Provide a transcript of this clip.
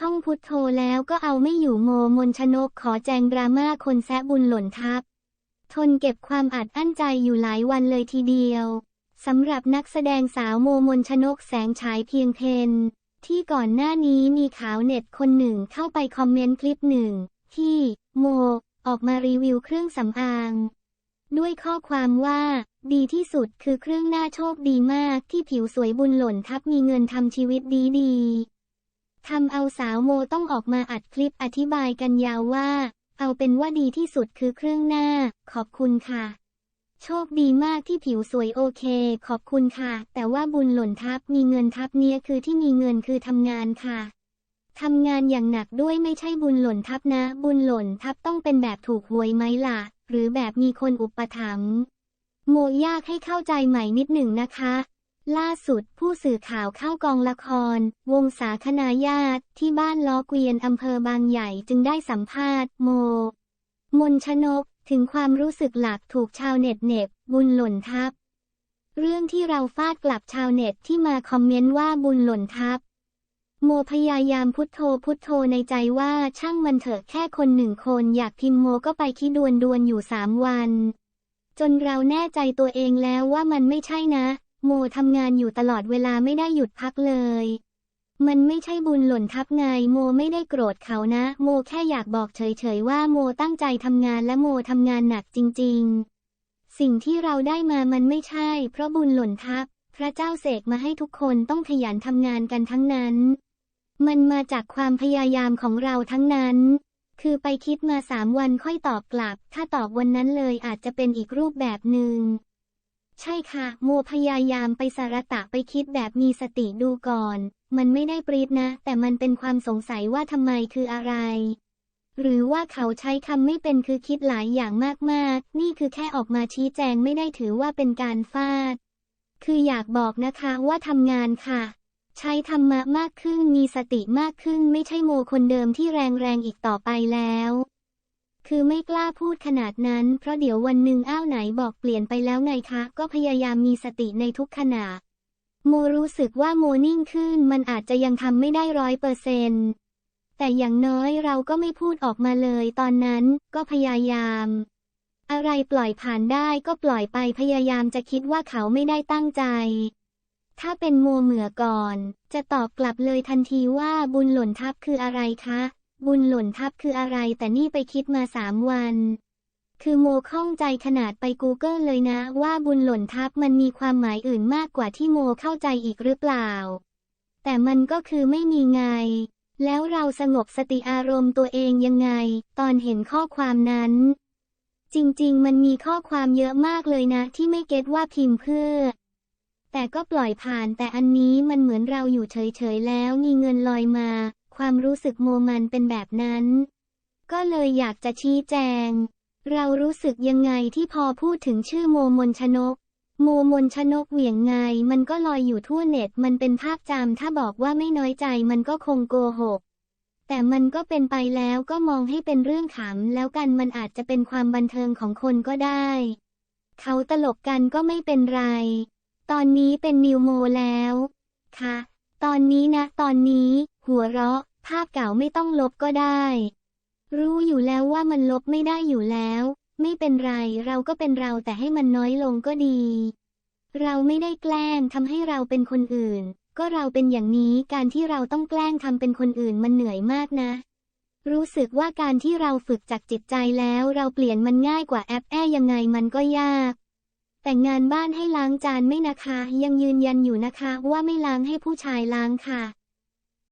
ท่องพุทโธแล้วก็เอาไม่อยู่โมมนชนกขอแจงดราม่าคนแซะบุญหล่นทับ ทนเก็บความอัดอั้นใจอยู่หลายวันเลยทีเดียว สำหรับนักแสดงสาวโมมนชนกแสงฉายเพียงเพนที่ก่อนหน้านี้มีขาวเน็ตคนหนึ่งเข้าไปคอมเมนต์คลิปหนึ่ง ที่โม ออกมารีวิวเครื่องสำอาง ด้วยข้อความว่า ดีที่สุดคือเครื่องหน้าโชคดีมากที่ผิวสวยบุญหล่นทับมีเงินทำชีวิตดีดี ทำเอาสาวโมต้องออกมาอัดคลิปอธิบายกันยาวว่า เอาเป็นว่าดีที่สุดคือเครื่องหน้า ขอบคุณค่ะ โชคดีมากที่ผิวสวยโอเค ขอบคุณค่ะ แต่ว่าบุญหล่นทับมีเงินทับเนี่ยคือที่มีเงินคือทำงานค่ะทำงานอย่างหนักด้วยไม่ใช่บุญหล่นทับนะ บุญหล่นทับต้องเป็นแบบถูกหวยไหมล่ะ หรือแบบมีคนอุปถัมภ์โมยากให้เข้าใจใหม่นิดหนึ่งนะคะ ล่าสุดผู้สื่อข่าวเข้ากองละคร วงสาคณาญาติที่บ้านล้อเกวียนอำเภอบางใหญ่จึงได้สัมภาษณ์โม มนชนกถึงความรู้สึกหลักถูกชาวเน็ตเน็บบุญหล่นทับ เรื่องที่เราฟาดกลับชาวเน็ตที่มาคอมเมนต์ว่าบุญหล่นทับ โมพยายามพุทโธพุทโธในใจว่าช่างมันเถอะแค่คนหนึ่งคนอยากพิมพ์โมก็ไปคิดดวนดวนอยู่สามวัน จนเราแน่ใจตัวเองแล้วว่ามันไม่ใช่นะ โมทำงานอยู่ตลอดเวลาไม่ได้หยุดพักเลย มันไม่ใช่บุญหล่นทับไงโมไม่ได้โกรธเขานะ โมแค่อยากบอกเฉยๆว่าโมตั้งใจทำงานและโมทำงานหนักจริง ๆ สิ่งที่เราได้มามันไม่ใช่ เพราะบุญหล่นทับ พระเจ้าเสกมาให้ทุกคนต้องขยันทำงานกันทั้งนั้น มันมาจากความพยายามของเราทั้งนั้นคือไปคิดมาสามวันค่อยตอบกลับ ถ้าตอบวันนั้นเลยอาจจะเป็นอีกรูปแบบหนึ่ง ใช่ค่ะโมพยายามไปสารตะไปคิดแบบมีสติดูก่อน มันไม่ได้ปรีดนะ แต่มันเป็นความสงสัยว่าทำไมคืออะไร หรือว่าเขาใช้คำไม่เป็นคือคิดหลายอย่างมากๆ นี่คือแค่ออกมาชี้แจงไม่ได้ถือว่าเป็นการฟาด คืออยากบอกนะคะว่าทำงานค่ะ ใช้ธรรมะมากขึ้นมีสติมากขึ้นไม่ใช่โมคนเดิมที่แรงแรงๆอีกต่อไปแล้ว คือไม่กล้าพูดขนาดนั้น เพราะเดี๋ยววันหนึ่งอ้าวไหนบอกเปลี่ยนไปแล้วไงคะ ก็พยายามมีสติในทุกขณะ โมรู้สึกว่าโมนิ่งขึ้นมันอาจจะยังทำไม่ได้ร้อยเปอร์เซนต์แต่อย่างน้อยเราก็ไม่พูดออกมาเลยตอนนั้นก็พยายาม อะไรปล่อยผ่านได้ก็ปล่อยไปพยายามจะคิดว่าเขาไม่ได้ตั้งใจ ถ้าเป็นโมเหมือก่อน จะตอบกลับเลยทันทีว่าบุญหล่นทับคืออะไรคะ บุญหล่นทับคืออะไรแต่นี่ไปคิดมาสามวัน คือโมข้องใจขนาดไป Google เลยนะ ว่าบุญหล่นทับมันมีความหมายอื่นมากกว่าที่โมเข้าใจอีกหรือเปล่า แต่มันก็คือไม่มีไง แล้วเราสงบสติอารมณ์ตัวเองยังไง ตอนเห็นข้อความนั้น จริงๆ มันมีข้อความเยอะมากเลยนะ ที่ไม่เก็ตว่าพิมพ์เพื่อแต่ก็ปล่อยผ่านแต่อันนี้มันเหมือนเราอยู่เฉยๆแล้วมีเงินลอยมา ความรู้สึกโมมันเป็นแบบนั้น ก็เลยอยากจะชี้แจง เรารู้สึกยังไงที่พอพูดถึงชื่อโมมนชนก โมมนชนกเหวี่ยงไง มันก็ลอยอยู่ทั่วเน็ต มันเป็นภาพจำถ้าบอกว่าไม่น้อยใจมันก็คงโกหก แต่มันก็เป็นไปแล้วก็มองให้เป็นเรื่องขำแล้วกันมันอาจจะเป็นความบันเทิงของคนก็ได้ เขาตลกกันก็ไม่เป็นไร ตอนนี้เป็นนิวโมแล้ว ค่ะ ตอนนี้นะ ตอนนี้ หัวเราะ ภาพเก่าไม่ต้องลบก็ได้ รู้อยู่แล้วว่ามันลบไม่ได้อยู่แล้ว ไม่เป็นไรเราก็เป็นเราแต่ให้มันน้อยลงก็ดี เราไม่ได้แกล้งทำให้เราเป็นคนอื่น ก็เราเป็นอย่างนี้การที่เราต้องแกล้งทำเป็นคนอื่นมันเหนื่อยมากนะ รู้สึกว่าการที่เราฝึกจากจิตใจแล้ว เราเปลี่ยนมันง่ายกว่าแอปแอยังไงมันก็ยาก แต่งานบ้านให้ล้างจานไม่นะคะ ยังยืนยันอยู่นะคะว่าไม่ล้างให้ผู้ชายล้างค่ะ